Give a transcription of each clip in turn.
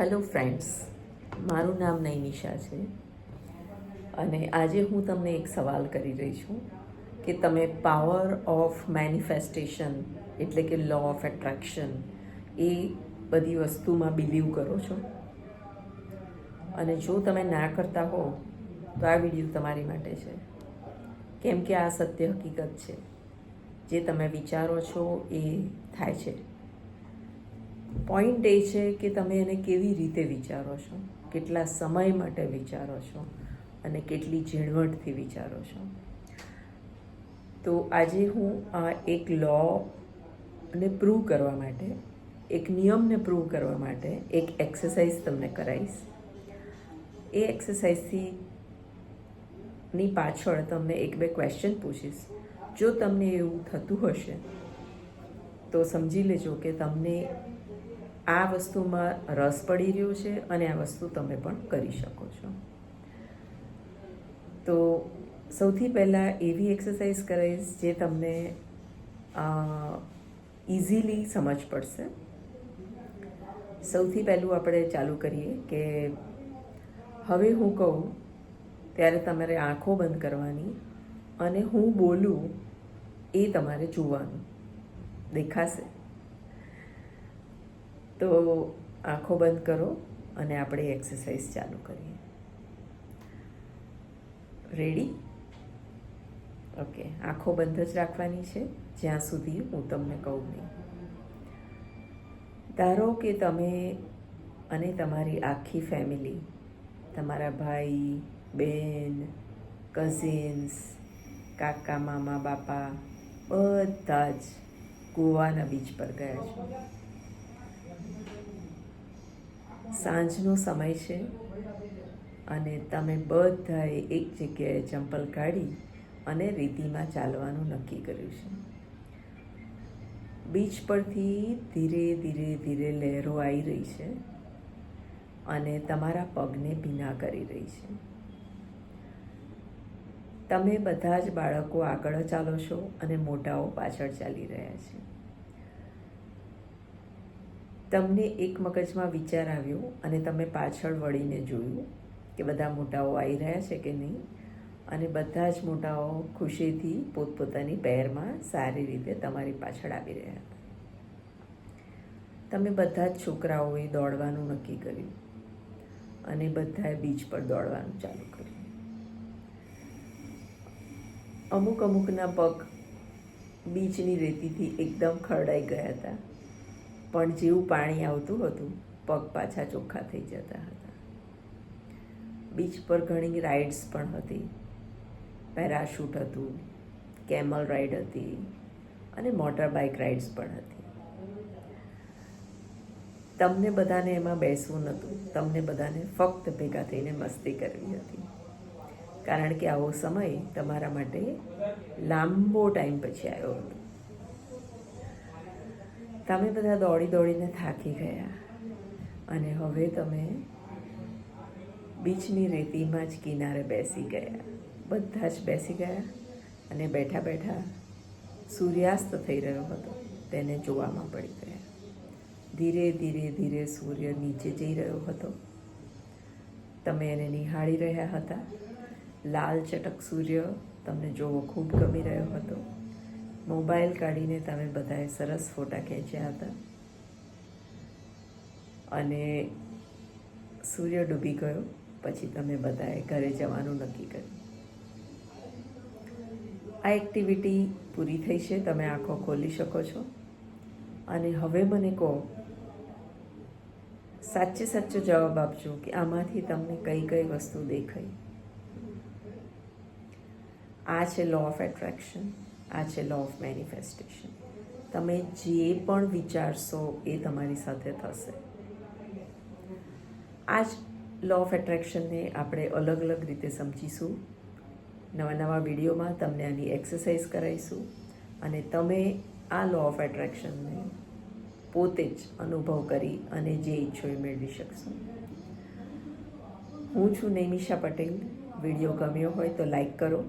Hello friends મારું નામ નૈનિશા છે. અને આજે હું તમને એક સવાલ કરી રહી છું કે તમે પાવર ઓફ મેનિફેસ્ટેશન એટલે કે લો ઓફ એટ્રેક્શન એ બધી વસ્તુમાં બિલીવ કરો છો? અને જો તમે ના કરતા હો, તો આ વીડિયો તમારી માટે છે. કેમ કે આ સત્ય હકીકત છે. જે તમે વિચારો છો એ થાય છે. પોઈન્ટ એ છે કે તમે એને કેવી રીતે વિચારો છો? કેટલા સમય માટે વિચારો છો? અને કેટલી ઝીણવટથી વિચારો છો? તો આજે હું આ એક લો ને પ્રૂવ કરવા માટે, એક નિયમને પ્રૂવ કરવા માટે એક એક્સરસાઇઝ તમને કરાવીશ એ એક્સરસાઇઝથી ની પાછળ તમને એક બે ક્વેશ્ચન પૂછીશ. જો તમને એવું થતું હશે, તો સમજી લેજો કે તમને આ વસ્તુમાં રસ પડી રહ્યો છે અને આ વસ્તુ તમે પણ કરી શકો છો. તો સૌથી પહેલાં એવી એક્સરસાઇઝ કરાવીશ જે તમને ઇઝીલી સમજ પડશે. સૌથી પહેલું આપણે ચાલુ કરીએ કે હવે હું કહું, ત્યારે તમારે આંખો બંધ કરવાની અને હું બોલું એ તમારે જોવાનું. દેખાશે? તો આંખો બંધ કરો અને આપણે એક્સરસાઇઝ ચાલુ કરીએ. રેડી ઓકે આંખો બંધ જ રાખવાની છે. જ્યાં સુધી હું તમને કહું નહીં. ધારો કે તમે અને તમારી આખી ફેમિલી તમારા ભાઈ, બેન કઝિન્સ કાકા, મામા, બાપા, બધા જ ગોવાના બીચ પર ગયા છે. સાંજનો સમય છે અને તમે બધાએ એક જગ્યાએ ચંપલ કાઢી અને રીતિમાં ચાલવાનું નક્કી કર્યું છે. બીચ પરથી ધીરે ધીરે ધીરે લહેરો આવી રહી છે અને તમારા પગને ભીના કરી રહી છે. તમે બધા જ બાળકો આગળ ચાલો છો અને મોટાઓ પાછળ ચાલી રહ્યા છે. તમને એક મગજમાં વિચાર આવ્યો અને તમે પાછળ વળીને જોયું કે બધા મોટાઓ આવી રહ્યા છે કે નહીં? અને બધા જ મોટાઓ ખુશીથી પોતપોતાની પહેરમાં સારી રીતે તમારી પાછળ આવી રહ્યા હતા. તમે બધા જ છોકરાઓએ દોડવાનું નક્કી કર્યું અને બધાએ બીચ પર દોડવાનું ચાલુ કર્યું. અમુક અમુકના પગ બીચની રેતીથી એકદમ ખરડાઈ ગયા હતા. પણ જેવું પાણી આવતું હતું. પગ પાછા ચોખ્ખા થઈ જતા હતા. બીચ પર ઘણી રાઇડ્સ પણ હતી. પેરાશૂટ હતું કેમલ રાઇડ હતી અને મોટર બાઇક રાઇડ્સ પણ હતી. તમને બધાને એમાં બેસવું નહોતું. તમને બધાને ફક્ત ભેગા થઈને મસ્તી કરવી હતી. કારણ કે આવો સમય તમારા માટે લાંબો ટાઈમ પછી આવ્યો હતો. તમે બધા દોડી દોડીને થાકી ગયા. અને હવે તમે બીચની રેતીમાં જ કિનારે બેસી ગયા. બધા જ બેસી ગયા અને બેઠા બેઠા સૂર્યાસ્ત થઈ રહ્યો હતો. તેને જોવામાં પડી ગયા. ધીરે ધીરે ધીરે સૂર્ય નીચે જઈ રહ્યો હતો. તમે એને નિહાળી રહ્યા હતા. લાલ ચટક સૂર્ય તમને જોવો ખૂબ ગમી રહ્યો હતો. મોબાઈલ કાઢીને તમે બધાએ સરસ ફોટા ખેંચ્યા હતા. અને સૂર્ય ડૂબી ગયો, પછી તમે બધાએ ઘરે જવાનું નક્કી કર્યું. આ એક્ટિવિટી પૂરી થઈ છે, તમે આંખો ખોલી શકો છો. અને હવે મને કહો, સાચે સાચો જવાબ આપજો કે આમાંથી તમને કઈ કઈ વસ્તુ દેખાઈ. આ છે લો ઓફ એટ્રેક્શન આ છે લો ઓફ મેનિફેસ્ટેશન તમે જે પણ વિચારશો એ તમારી સાથે થશે. આ જ લો ઓફ એટ્રેક્શનને આપણે અલગ અલગ રીતે સમજીશું. નવા નવા વિડીયોમાં તમને આની એક્સરસાઇઝ કરાવીશું. અને તમે આ લો ઓફ એટ્રેક્શનને પોતે જ અનુભવ કરી અને જે ઈચ્છો એ મેળવી શકશો. હું છું નૈમિષા પટેલ. વીડિયો ગમ્યો હોય તો લાઈક કરો.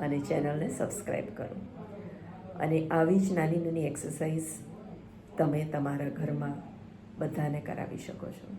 અને ચેનલને સબસ્ક્રાઈબ કરો. અને આવી જ નાની નાની એક્સરસાઇઝ તમે તમારા ઘરમાં બધાને કરાવી શકો છો.